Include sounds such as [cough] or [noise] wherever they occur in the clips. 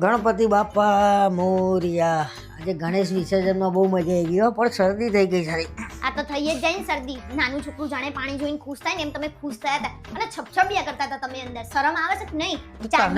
ગણપતિ બાપા મોરિયા. આજે ગણેશ વિસર્જનમાં બહુ મજા આવી ગઈ પણ શરદી થઈ ગઈ સારી. આ તો થઈ જ જાય ને શરદી. નાનું છોકરું જાણે પાણી જોઈને ખુશ થાય ને એમ તમે ખુશ થયા હતા. અને છપછપિયા કરતા હતા તમે અંદર. શરમ આવે છે કે નહીં?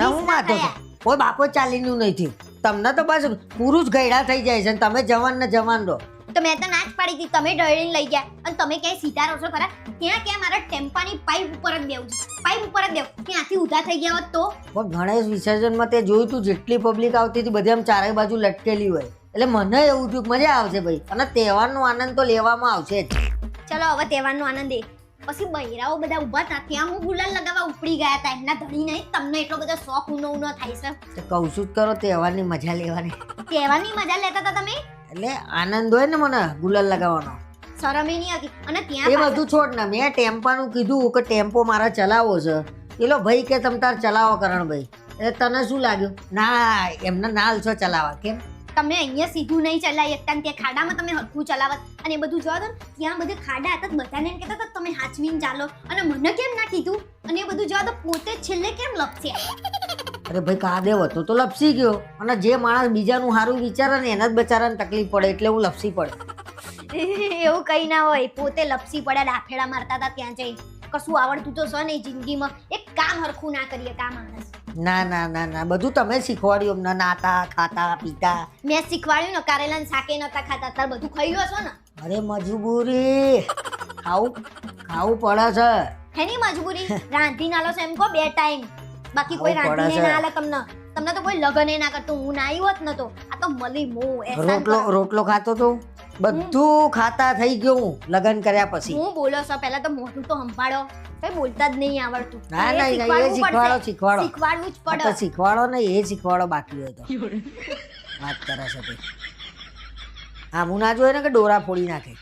હું. કોઈ બાપો ચાલીનું નહીં થયું. તમને તો બસ પુરુષ ગયડા થઈ જાય છે અને તમે જવાન ને જવાન રહો. તો મેં તો ના જ પાડી હતી. તમે ઢળીને લઈ ગયા. અને તમે ક્યાંય સીધા રહો છો ખરા? ત્યાં ક્યાં મારા ટેમ્પાની પાઇપ ઉપર જ છે. પાઇપ ઉપર જ દેવું ત્યાંથી ઉધા થઈ ગયા હોત તો? પણ ગણેશ વિસર્જનમાં તે જોયું તું જેટલી પબ્લિક આવતી હતી બધી આમ ચારે બાજુ લટકેલી હોય. એટલે મને એવું થયું મજા આવશે ભાઈ. અને તહેવારનો આનંદ તો લેવામાં આવશે જ. ચલો હવે તહેવારનો આનંદ એ. પછી બૈરાઓ બધા ઊભા હતા. ત્યાં હું ગુલાલ લગાવવા ઉપડી ગયા હતા. એમના ધણી નહીં તમને એટલો બધો શોખ ઉનો ઉનો થાય છે. તો કહું છું જ કરો તહેવારની મજા લેવાની. તહેવારની મજા લેતા હતા તમે? એટલે આનંદ હોય ને મને ગુલાલ લગાવવાનો. શરમે નહીં આવતી અને ત્યાં એ બધું છોડ ને મેં ટેમ્પાનું કીધું કે ટેમ્પો મારે ચલાવો છે. પેલો ભાઈ કે તમ તાર ચલાવો કરણ ભાઈ. એટલે તને શું લાગ્યું? ના એમને નાલ છો ચલાવવા કેમ? તમે અહીંયા સીધું નહીં ચલાવી શકતા ને ત્યાં ખાડામાં તમે હરખું ચલાવત. અને એ બધું જોવા દો ત્યાં બધે ખાડા હતા બધાને એમ કહેતા હતા તમે હાચવીને ચાલો. અને મને કેમ ના કીધું? અને એ બધું જોવા દો પોતે છેલ્લે કેમ લપસે અરે ભાઈ કાદેવ હતો તો લપસી ગયો. અને જે માણસ બીજાનું સારું વિચારે ને એના જ બચારાને તકલીફ પડે એટલે હું લપસી પડે. [laughs] એવું કઈ ના હોય. પોતે લપસી પડ્યા ડાફેડા મારતા હતા ત્યાં જઈ કશું આવડતું તો છે નહીં જિંદગીમાં. એક કામ હરખું ના કરીએ કામ માણસ. ના ના ના ના. બધું તમે શીખવાડ્યું. અમને નાતા ખાતા પીતા. મેં શીખવાડ્યું ને કારેલા ને શાકે નતા ખાતા. તાર બધું ખાઈ લો છો ને અરે મજબૂરી. ખાવું ખાવું પડે છે. હેની મજબૂરી? રાંધી નાલો છે એમ કહો બે ટાઈમ. બાકી કોઈ રાંધીને ના આલે તમને. તમને તો કોઈ લગન ના કરતું. હું ના આવ્યો જ નતો. આ તો મલી મો રોટલો રોટલો ખાતો તો? બધું ખાતા થઈ ગયું હું લગ્ન કર્યા પછી. હું બોલો છો પહેલા તો મોઢું તો સંભાળો. કઈ બોલતા જ નહીં આવડતું. ના ના એ શીખવાડો શીખવાડો શીખવાડવું જ તો પડે. શીખવાડો ને એ શીખવાડો બાકી હોય તો. [laughs] વાત કરે છે તે. આમ હું ના જોઈએ ને કે ડોરા ફોડી નાખે?